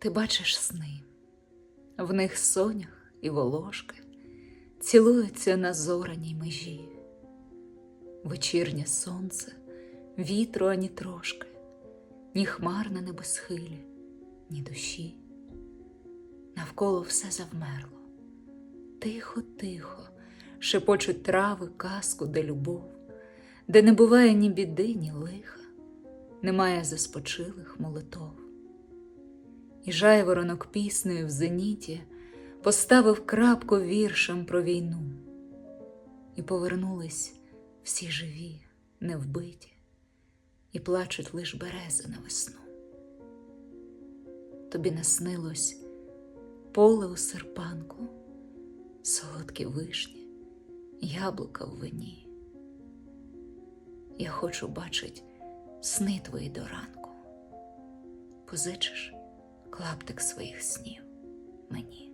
Ти бачиш сни, в них сонях і волошки цілуються на зораній межі, вечірнє сонце, вітру ані трошки, ні хмар на небосхилі, ні душі. Навколо все завмерло, тихо, тихо, шепочуть трави казку, де любов, де не буває ні біди, ні лиха, немає заспочилих молитов. І жайворонок піснею в зеніті поставив крапку віршем про війну, і повернулись всі живі, невбиті, і плачуть лиш берези на весну. Тобі наснилось поле у серпанку, солодкі вишні, яблука в вині. Я хочу бачить сни твої до ранку. Позичиш клаптик своїх снів мені.